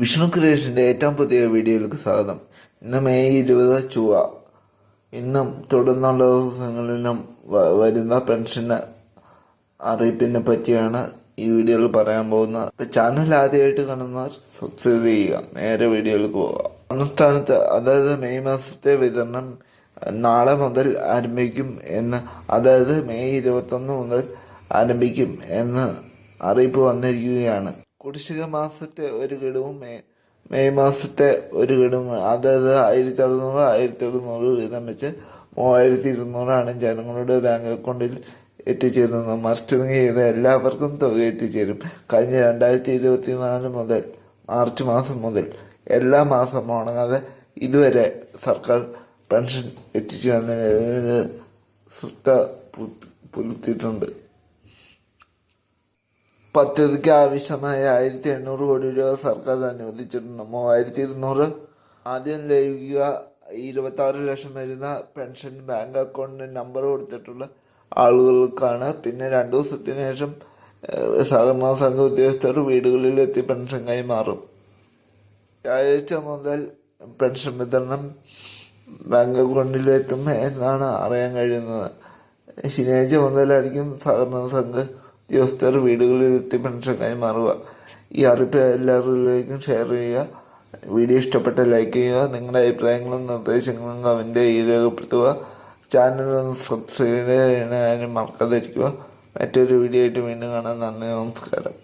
വിഷ്ണു ക്രിയേഷന്റെ ഏറ്റവും പുതിയ വീഡിയോയിലേക്ക് സ്വാഗതം. ഇന്ന് മെയ് ഇരുപത് ചൊവ്വ. ഇന്നും തുടർന്നുള്ള ദിവസങ്ങളിലും വരുന്ന പെൻഷന് അറിയിപ്പിനെ പറ്റിയാണ് ഈ വീഡിയോയിൽ പറയാൻ പോകുന്നത്. ഇപ്പം ചാനൽ ആദ്യമായിട്ട് കാണുന്നവർ സബ്സ്ക്രൈബ് ചെയ്യുക. നേരെ വീഡിയോയിലേക്ക് പോകാം. സംസ്ഥാനത്ത് അതായത് മെയ് മാസത്തെ വിതരണം നാളെ മുതൽ ആരംഭിക്കും എന്ന് അതായത് മെയ് ഇരുപത്തൊന്ന് മുതൽ ആരംഭിക്കും എന്ന് അറിയിപ്പ് വന്നിരിക്കുകയാണ്. കുടിശ്ശിക മാസത്തെ ഒരു ഗഡുവും മെയ് മെയ് മാസത്തെ ഒരു ഗഡുവും അതായത് ആയിരത്തി അറുന്നൂറ് ആയിരത്തി അറുന്നൂറ് വീതം വെച്ച് മൂവായിരത്തി ഇരുന്നൂറാണ് ജനങ്ങളുടെ ബാങ്ക് അക്കൗണ്ടിൽ എത്തിച്ചേരുന്നത്. മസ്റ്ററിങ് ചെയ്ത എല്ലാവർക്കും തുക എത്തിച്ചേരും. കഴിഞ്ഞ രണ്ടായിരത്തി ഇരുപത്തി നാല് മുതൽ മാർച്ച് മാസം മുതൽ എല്ലാ മാസം മുടങ്ങാതെ ഇതുവരെ സർക്കാർ പെൻഷൻ എത്തിച്ചു തന്നെ ശ്രദ്ധ പുലർത്തിയിട്ടുണ്ട്. പദ്ധതിക്ക് ആവശ്യമായ ആയിരത്തി എണ്ണൂറ് കോടി രൂപ സർക്കാർ അനുവദിച്ചിട്ടുണ്ട്. മൂവായിരത്തി ഇരുന്നൂറ്. ആദ്യം ലഭിക്കുക ഇരുപത്തി ആറ് ലക്ഷം വരുന്ന പെൻഷൻ ബാങ്ക് അക്കൗണ്ടിന് നമ്പർ കൊടുത്തിട്ടുള്ള ആളുകൾക്കാണ്. പിന്നെ രണ്ടു ദിവസത്തിന് ശേഷം സഹകരണ സംഘ ഉദ്യോഗസ്ഥർ വീടുകളിലെത്തി പെൻഷൻ കൈമാറും. വ്യാഴാഴ്ച മുതൽ പെൻഷൻ വിതരണം ബാങ്ക് അക്കൗണ്ടിലെത്തും എന്നാണ് അറിയാൻ കഴിയുന്നത്. ശനിയാഴ്ച മുതലായിരിക്കും സഹകരണ സംഘ ഉദ്യോഗസ്ഥർ വീടുകളിലെത്തി പെൻഷൻ കൈമാറുക ഈ അറിയിപ്പ് എല്ലാവരിലേക്കും ഷെയർ ചെയ്യുക. വീഡിയോ ഇഷ്ടപ്പെട്ട ലൈക്ക് ചെയ്യുക. നിങ്ങളുടെ അഭിപ്രായങ്ങളും നിർദ്ദേശങ്ങളും കമന്റ് രേഖപ്പെടുത്തുക. ചാനൽ സബ്സ്ക്രൈബ് ചെയ്യാനും മറക്കാതിരിക്കുക. മറ്റൊരു വീഡിയോ ആയിട്ട് വീണ്ടും കാണാൻ നന്ദി നമസ്കാരം.